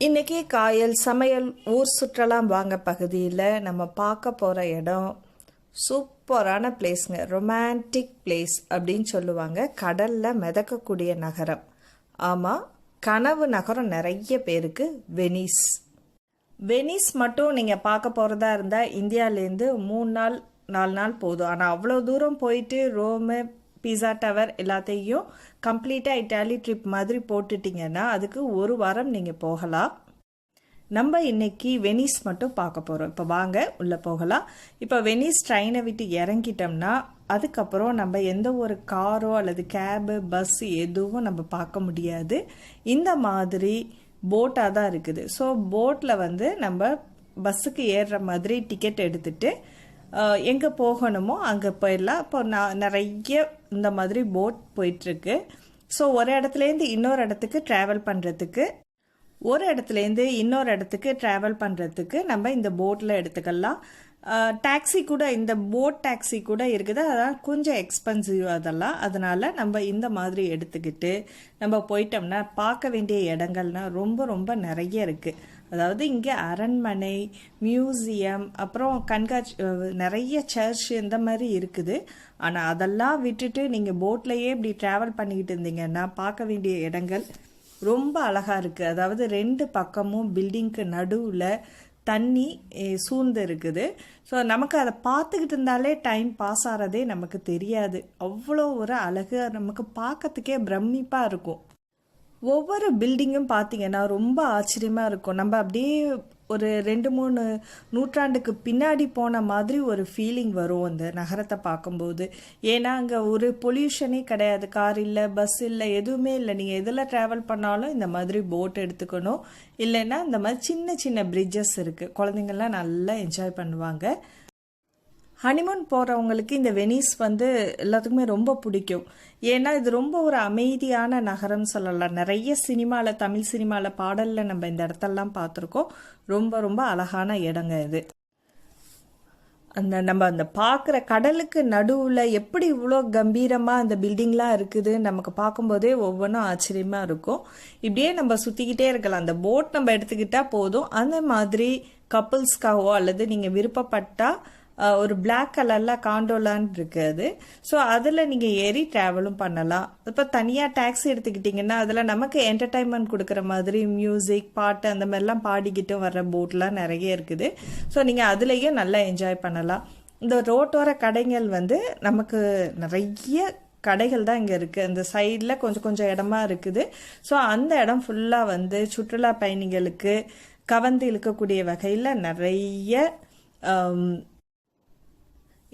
இன்றைக்கி காயல் சமையல் ஊர் சுற்றலாம் வாங்க பகுதியில் நம்ம பார்க்க போகிற இடம் சூப்பரான பிளேஸ்ங்க ரொமான்டிக் பிளேஸ் அப்படின்னு சொல்லுவாங்க. கடலில் மிதக்கக்கூடிய நகரம். ஆமாம் கனவு நகரம் நிறைய பேருக்கு வெனிஸ். வெனிஸ் மட்டும் நீங்கள் பார்க்க போகிறதா இருந்தால் இந்தியாவிலேருந்து மூணு நாள் நாலு நாள் போதும். ஆனால் அவ்வளோ தூரம் போயிட்டு ரோமு பீஸா டவர் எல்லாத்தையும் கம்ப்ளீட்டாக இட்டாலி ட்ரிப் மாதிரி போட்டுட்டிங்கன்னா அதுக்கு ஒரு வாரம் நீங்கள் போகலாம். நம்ம இன்னைக்கு வெனிஸ் மட்டும் பார்க்க போகிறோம் இப்போ வாங்க உள்ளே போகலாம். இப்போ வெனிஸ் ட்ரெயினை விட்டு இறங்கிட்டோம்னா அதுக்கப்புறம் நம்ம எந்த ஒரு காரோ அல்லது கேபு பஸ் எதுவும் நம்ம பார்க்க முடியாது. இந்த மாதிரி போட்டாக தான் இருக்குது. ஸோ போட்டில் வந்து நம்ம பஸ்ஸுக்கு ஏறுற மாதிரி டிக்கெட் எடுத்துகிட்டு எங்கே போகணுமோ அங்கே போயிடலாம். இப்போ நான் நிறைய இந்த மாதிரி போட் போயிட்டுருக்கு. ஸோ ஒரு இடத்துலேருந்து இன்னொரு இடத்துக்கு ட்ராவல் பண்ணுறதுக்கு ஒரு இடத்துலேருந்து இன்னொரு இடத்துக்கு ட்ராவல் பண்ணுறதுக்கு நம்ம இந்த போட்டில் எடுத்துக்கலாம். டாக்ஸி கூட இந்த போட் டாக்ஸி கூட இருக்குது. அதான் கொஞ்சம் எக்ஸ்பென்சிவ் அதெல்லாம். அதனால் நம்ம இந்த மாதிரி எடுத்துக்கிட்டு நம்ம போயிட்டோம்னா பார்க்க வேண்டிய இடங்கள்னா ரொம்ப ரொம்ப நிறைய இருக்குது அதாவது இங்கே அரண்மனை மியூசியம் அப்புறம் கண்காட்சி நிறைய சர்ச் இந்த மாதிரி இருக்குது. ஆனால் அதெல்லாம் விட்டுட்டு நீங்கள் போட்லேயே இப்படி ட்ராவல் பண்ணிக்கிட்டு இருந்தீங்கன்னா பார்க்க வேண்டிய இடங்கள் ரொம்ப அழகாக இருக்குது அதாவது ரெண்டு பக்கமும் பில்டிங்க்கு நடுவில் தண்ணி சூழ்ந்து இருக்குது. ஸோ நமக்கு அதை பார்த்துக்கிட்டு இருந்தாலே டைம் பாஸ் ஆகிறதே நமக்கு தெரியாது. அவ்வளோ ஒரு அழகு நமக்கு பார்க்கறதுக்கே பிரமிப்பாக இருக்கும். ஒவ்வொரு பில்டிங்கும் பார்த்தீங்கன்னா ரொம்ப ஆச்சரியமாக இருக்கும். நம்ம அப்படியே ஒரு ரெண்டு மூணு நூற்றாண்டுக்கு பின்னாடி போன மாதிரி ஒரு ஃபீலிங் வரும் அந்த நகரத்தை பார்க்கும்போது. ஏன்னா அங்கே ஒரு பொல்யூஷனே கிடையாது. கார் இல்லை பஸ் இல்லை எதுவுமே இல்லை. நீங்கள் எதில் ட்ராவல் பண்ணாலும் இந்த மாதிரி போட் எடுத்துக்கணும். இல்லைன்னா இந்த மாதிரி சின்ன சின்ன பிரிட்ஜஸ் இருக்குது குழந்தைங்கள்லாம் நல்லா என்ஜாய் பண்ணுவாங்க. ஹனிமூன் போகிறவங்களுக்கு இந்த வெனிஸ் வந்து எல்லாத்துக்குமே ரொம்ப பிடிக்கும். ஏன்னா இது ரொம்ப ஒரு அமைதியான நகரம் சொல்லலாம். நிறைய சினிமாவில் தமிழ் சினிமாவில் பாடலில் நம்ம இந்த இடத்தெல்லாம் பார்த்துருக்கோம். ரொம்ப ரொம்ப அழகான இடங்க இது. அந்த நம்ம அந்த பார்க்குற கடலுக்கு நடுவில் எப்படி இவ்வளோ கம்பீரமாக அந்த பில்டிங்லாம் இருக்குது நமக்கு பார்க்கும்போதே ஒவ்வொன்றும் ஆச்சரியமாக இருக்கும். இப்படியே நம்ம சுற்றிக்கிட்டே இருக்கலாம். அந்த போட் நம்ம எடுத்துக்கிட்டால் போதும். அந்த மாதிரி கப்புள்ஸ்க்காகவோ அல்லது நீங்கள் விருப்பப்பட்டால் ஒரு பிளாக் கலரில் காண்டோலான் இருக்குது ஸோ அதில் நீங்கள் ஏறி ட்ராவலும் பண்ணலாம். இப்போ தனியாக டாக்ஸி எடுத்துக்கிட்டிங்கன்னா அதில் நமக்கு என்டர்டைன்மெண்ட் கொடுக்குற மாதிரி மியூசிக் பாட்டு அந்த மாதிரிலாம் பாடிக்கிட்டு வர்ற போட்லாம் நிறைய இருக்குது. ஸோ நீங்கள் அதுலேயும் நல்லா என்ஜாய் பண்ணலாம். இந்த ரோட்டோர கடைகள் வந்து நமக்கு நிறைய கடைகள் தான் இங்கே இருக்குது அந்த சைடில் கொஞ்சம் கொஞ்சம் இடமா இருக்குது. ஸோ அந்த இடம் ஃபுல்லாக வந்து சுற்றுலா பயணிகளுக்கு கவர்ந்து இழுக்கக்கூடிய வகையில் நிறைய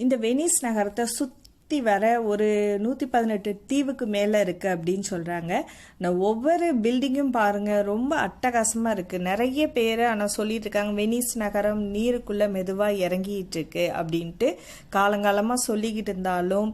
இந்த வெனிஸ் நகரத்தை சுற்றி வர ஒரு நூற்றி பதினெட்டு தீவுக்கு மேலே இருக்குது அப்படின்னு சொல்கிறாங்க நான் ஒவ்வொரு பில்டிங்கும் பாருங்கள் ரொம்ப அட்டகாசமாக இருக்குது நிறைய பேர் ஆனால் சொல்லிட்டு இருக்காங்க வெனிஸ் நகரம் நீருக்குள்ளே மெதுவாக இறங்கிட்டு இருக்கு அப்படின்ட்டு. காலங்காலமாக சொல்லிக்கிட்டு இருந்தாலும்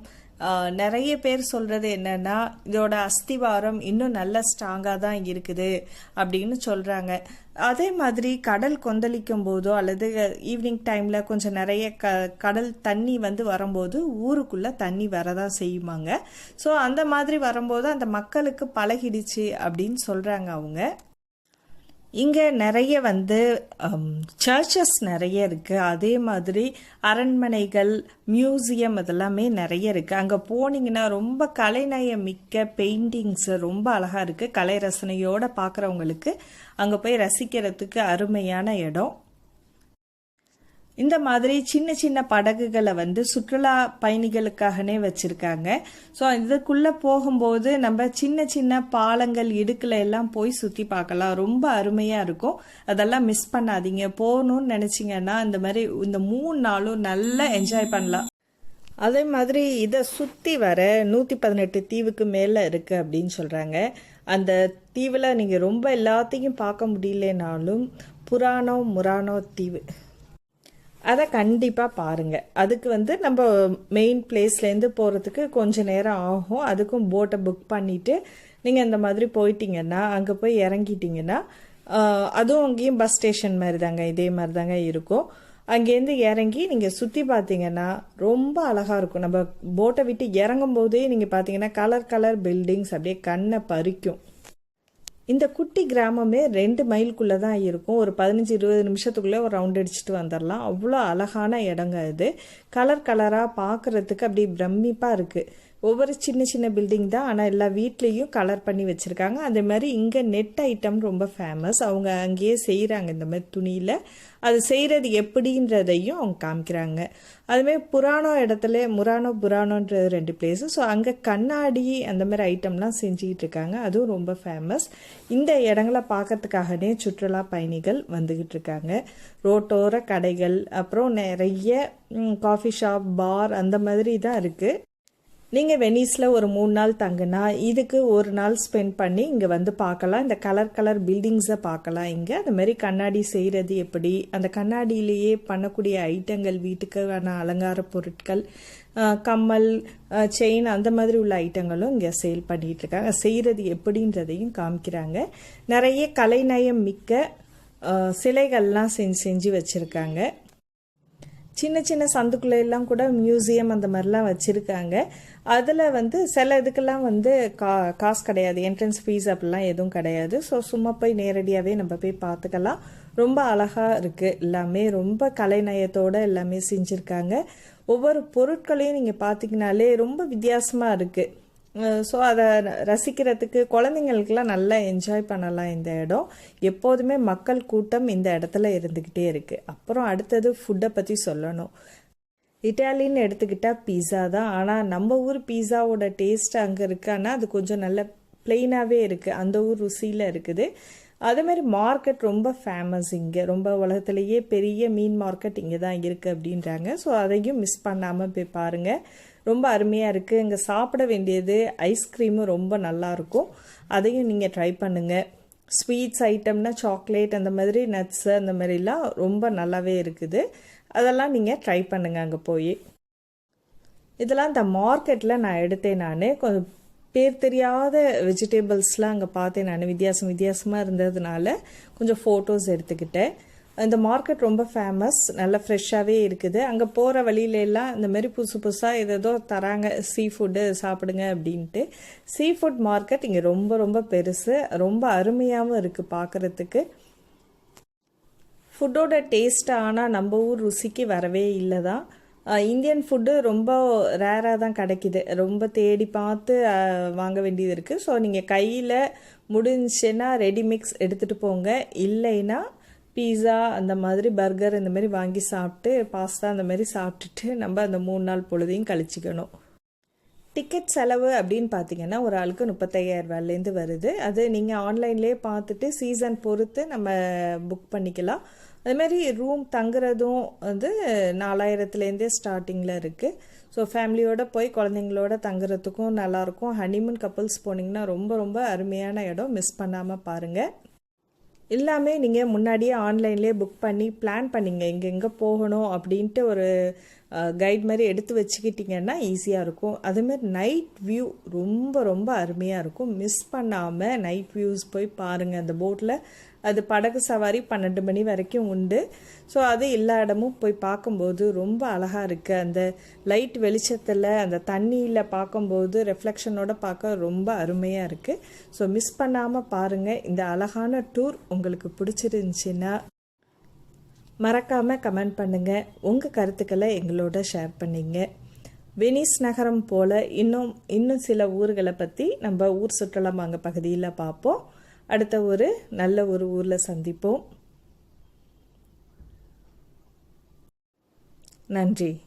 நிறைய பேர் சொல்கிறது என்னென்னா இதோட அஸ்திவாரம் இன்னும் நல்ல ஸ்ட்ராங்காக தான் இருக்குது அப்படின்னு சொல்கிறாங்க அதே மாதிரி கடல் கொந்தளிக்கும் போதோ அல்லது ஈவினிங் டைமில் கொஞ்சம் நிறைய க கடல் தண்ணி வந்து வரும்போது ஊருக்குள்ளே தண்ணி வரதான் செய்யுமாங்க. ஸோ அந்த மாதிரி வரும்போது அந்த மக்களுக்கு பழகிடுச்சு அப்படின்னு சொல்கிறாங்க அவங்க. இங்கே நிறைய வந்து um, சர்ச்சஸ் நிறைய இருக்குது அதே மாதிரி அரண்மனைகள் மியூசியம் இதெல்லாமே நிறைய இருக்குது அங்கே போனீங்கன்னா ரொம்ப கலைநயம் மிக்க பெயிண்டிங்ஸு ரொம்ப அழகாக இருக்குது கலை ரசனையோடு பார்க்குறவங்களுக்கு அங்கே போய் ரசிக்கிறதுக்கு அருமையான இடம். இந்த மாதிரி சின்ன சின்ன படகுகளை வந்து சுற்றுலா பயணிகளுக்காகனே வச்சுருக்காங்க. ஸோ இதுக்குள்ளே போகும்போது நம்ம சின்ன சின்ன பாலங்கள் இடுக்கில் எல்லாம் போய் சுற்றி பார்க்கலாம். ரொம்ப அருமையாக இருக்கும். அதெல்லாம் மிஸ் பண்ணாதீங்க. போகணும்னு நினச்சிங்கன்னா இந்த மாதிரி இந்த மூணு நாளும் நல்லா என்ஜாய் பண்ணலாம். அதே மாதிரி இதை சுற்றி வர நூற்றி பதினெட்டு தீவுக்கு மேலே இருக்குது அப்படின்னு சொல்கிறாங்க அந்த தீவில் நீங்கள் ரொம்ப எல்லாத்தையும் பார்க்க முடியலனாலும் புராணோ முரானோ தீவு. அதை கண்டிப்பாக பாருங்கள் அதுக்கு வந்து நம்ம மெயின் பிளேஸ்லேருந்து போகிறதுக்கு கொஞ்சம் நேரம் ஆகும். அதுக்கும் போட்டை புக் பண்ணிவிட்டு நீங்கள் இந்த மாதிரி போயிட்டீங்கன்னா அங்கே போய் இறங்கிட்டிங்கன்னா அதுவும் அங்கேயும் பஸ் ஸ்டேஷன் மாதிரி தாங்க இதே மாதிரி தாங்க இருக்கும். அங்கேருந்து இறங்கி நீங்கள் சுற்றி பார்த்தீங்கன்னா ரொம்ப அழகாக இருக்கும். நம்ம போட்டை விட்டு இறங்கும் போதே நீங்கள் பார்த்தீங்கன்னா கலர் கலர் பில்டிங்ஸ் அப்படியே கண்ணை பறிக்கும். இந்த குட்டி கிராமமே ரெண்டு மைலுக்குள்ளே தான் இருக்கும். ஒரு பதினஞ்சு இருபது நிமிஷத்துக்குள்ளே ஒரு ரவுண்ட் அடிச்சுட்டு வந்துடலாம் அவ்வளோ அழகான இடங்க இது. கலர் கலராக பார்க்குறதுக்கு அப்படியே பிரமிப்பாக இருக்குது ஒவ்வொரு சின்ன சின்ன பில்டிங் தான் ஆனால் எல்லா வீட்லேயும் கலர் பண்ணி வச்சுருக்காங்க. அதே மாதிரி இங்கே நெட் ஐட்டம் ரொம்ப ஃபேமஸ் அவங்க அங்கேயே செய்கிறாங்க இந்த மாதிரி துணியில். அது செய்கிறது எப்படின்றதையும் அவங்க காமிக்கிறாங்க. அதுமாரி புராணோ இடத்துல முரானோ புராணோன்ற ரெண்டு பிளேஸு ஸோ அங்கே கண்ணாடி அந்த மாதிரி ஐட்டம்லாம் செஞ்சுக்கிட்டு இருக்காங்க. அதுவும் ரொம்ப ஃபேமஸ் இந்த இடங்களை பார்க்கறதுக்காகவே சுற்றுலா பயணிகள் வந்துக்கிட்டு இருக்காங்க. ரோட்டோர கடைகள் அப்புறம் நிறைய காஃபி ஷாப் பார் அந்த மாதிரி தான் இருக்குது நீங்கள் வெனிஸில் ஒரு மூணு நாள் தங்குனா இதுக்கு ஒரு நாள் ஸ்பெண்ட் பண்ணி இங்கே வந்து பார்க்கலாம் இந்த கலர் கலர் பில்டிங்ஸை பார்க்கலாம் இங்கே அதுமாரி கண்ணாடி செய்கிறது எப்படி? அந்த கண்ணாடியிலேயே பண்ணக்கூடிய ஐட்டங்கள் வீட்டுக்கான அலங்கார பொருட்கள் கம்மல் செயின் அந்த மாதிரி உள்ள ஐட்டங்களும் இங்கே சேல் பண்ணிகிட்டு இருக்காங்க செய்கிறது எப்படின்றதையும் காமிக்கிறாங்க. நிறைய கலைநயம் மிக்க சிலைகள்லாம் செஞ்சு செஞ்சு வச்சுருக்காங்க. சின்ன சின்ன சந்துக்குள்ளே எல்லாம் கூட மியூசியம் அந்த மாதிரிலாம் வச்சுருக்காங்க. அதில் வந்து சில இதுக்கெல்லாம் வந்து கா காசு கிடையாது. என்ட்ரன்ஸ் ஃபீஸ் அப்படிலாம் எதுவும் கிடையாது. ஸோ சும்மா போய் நேரடியாகவே நம்ம போய் பார்த்துக்கலாம். ரொம்ப அழகாக இருக்குது எல்லாமே. ரொம்ப கலைநயத்தோடு எல்லாமே செஞ்சுருக்காங்க. ஒவ்வொரு பொருட்களையும் நீங்கள் பார்த்தீங்கனாலே ரொம்ப வித்தியாசமாக இருக்குது ஸோ அதை ரசிக்கிறதுக்கு குழந்தைங்களுக்கெல்லாம் நல்லா என்ஜாய் பண்ணலாம் இந்த இடம். எப்போதுமே மக்கள் கூட்டம் இந்த இடத்துல இருந்துக்கிட்டே இருக்குது அப்புறம் அடுத்தது ஃபுட்டை பற்றி சொல்லணும். இட்டாலின்னு எடுத்துக்கிட்டால் பீஸா தான். ஆனால் நம்ம ஊர் பீஸாவோட டேஸ்ட் அங்கே இருக்குது ஆனால் அது கொஞ்சம் நல்ல பிளெயினாகவே இருக்குது அந்த ஊர் ருசியில் இருக்குது. அதேமாதிரி மார்க்கெட் ரொம்ப ஃபேமஸ் இங்கே. ரொம்ப உலகத்துலேயே பெரிய மீன் மார்க்கெட் இங்கே தான் இருக்குது அப்படின்றாங்க. ஸோ அதையும் மிஸ் பண்ணாமல் போய் பாருங்கள் ரொம்ப அருமையாக இருக்குது இங்கே சாப்பிட வேண்டியது ஐஸ்கிரீமும் ரொம்ப நல்லாயிருக்கும் அதையும் நீங்கள் ட்ரை பண்ணுங்கள் ஸ்வீட்ஸ் ஐட்டம்னா சாக்லேட் அந்த மாதிரி நட்ஸு அந்த மாதிரிலாம் ரொம்ப நல்லாவே இருக்குது. அதெல்லாம் நீங்கள் ட்ரை பண்ணுங்கள் அங்கே போய். இதெல்லாம் இந்த மார்க்கெட்டில் நான் எடுத்தேன் நான். கொஞ்சம் பேர் தெரியாத வெஜிடபிள்ஸ்லாம் அங்கே பார்த்தேன் நான். வித்தியாசம் வித்தியாசமாக இருந்ததுனால கொஞ்சம் ஃபோட்டோஸ் எடுத்துக்கிட்டேன். இந்த மார்க்கெட் ரொம்ப ஃபேமஸ் நல்லா ஃப்ரெஷ்ஷாகவே இருக்குது. அங்கே போகிற வழியில எல்லாம் இந்த மாதிரி புதுசு புதுசாக ஏதேதோ தராங்க சீ ஃபுட்டு சாப்பிடுங்க அப்படின்ட்டு. சீ ஃபுட் மார்க்கெட் இங்கே ரொம்ப ரொம்ப பெருசு. ரொம்ப அருமையாகவும் இருக்குது பார்க்குறதுக்கு ஃபுட்டோட டேஸ்ட் ஆனால் நம்ம ஊர் ருசிக்கு வரவே இல்லை தான் இந்தியன் ஃபுட்டு ரொம்ப ரேராக தான் கிடைக்கிது. ரொம்ப தேடி பார்த்து வாங்க வேண்டியது இருக்குது ஸோ நீங்கள் கையில் முடிஞ்சுன்னா ரெடிமிக்ஸ் எடுத்துகிட்டு போங்க. இல்லைன்னா பீஸா அந்த மாதிரி பர்கர் இந்த மாதிரி வாங்கி சாப்பிட்டு பாஸ்தா அந்த மாதிரி சாப்பிட்டுட்டு நம்ம அந்த மூணு நாள் பொழுதையும் கழிச்சிக்கணும். டிக்கெட் செலவு அப்படின்னு பார்த்தீங்கன்னா ஒரு ஆளுக்கு முப்பத்தையாயிரரூபாலேருந்து வருது. அது நீங்கள் ஆன்லைன்லேயே பார்த்துட்டு சீசன் பொறுத்து நம்ம புக் பண்ணிக்கலாம். அதுமாரி ரூம் தங்குறதும் வந்து நாலாயிரத்துலேருந்தே ஸ்டார்டிங்கில் இருக்குது ஸோ ஃபேமிலியோடு போய் குழந்தைங்களோட தங்குறதுக்கும் நல்லாயிருக்கும். ஹனிமூன் கப்புள்ஸ் போனீங்கன்னா ரொம்ப ரொம்ப அருமையான இடம். மிஸ் பண்ணாமல் பாருங்கள் எல்லாமே நீங்கள் முன்னாடியே ஆன்லைன்லேயே புக் பண்ணி பிளான் பண்ணிங்க. இங்கே எங்கே போகணும் அப்படின்ட்டு ஒரு கைட் மாதிரி எடுத்து வச்சுக்கிட்டிங்கன்னா ஈஸியாக இருக்கும். அதுமாரி நைட் வியூ ரொம்ப ரொம்ப அருமையாக இருக்கும். மிஸ் பண்ணாமல் நைட் வியூஸ் போய் பாருங்கள் அந்த போட்டில் அது படகு சவாரி பன்னெண்டு மணி வரைக்கும் உண்டு. ஸோ அது எல்லா இடமும் போய் பார்க்கும்போது ரொம்ப அழகாக இருக்குது அந்த லைட் வெளிச்சத்தில் அந்த தண்ணியில் பார்க்கும்போது ரெஃப்ளெக்ஷனோட பார்க்க ரொம்ப அருமையாக இருக்குது ஸோ மிஸ் பண்ணாமல் பாருங்கள் இந்த அழகான டூர் உங்களுக்கு பிடிச்சிருந்துச்சின்னா மறக்காமல் கமெண்ட் பண்ணுங்கள் உங்கள் கருத்துக்களை எங்களோட ஷேர் பண்ணிங்க. வெனிஸ் நகரம் போல் இன்னும் இன்னும் சில ஊர்களை பற்றி நம்ம ஊர் சுற்றுலா அங்கே பகுதியில் பார்ப்போம். அடுத்த ஒரு நல்ல ஒரு ஊரில் சந்திப்போம். நன்றி.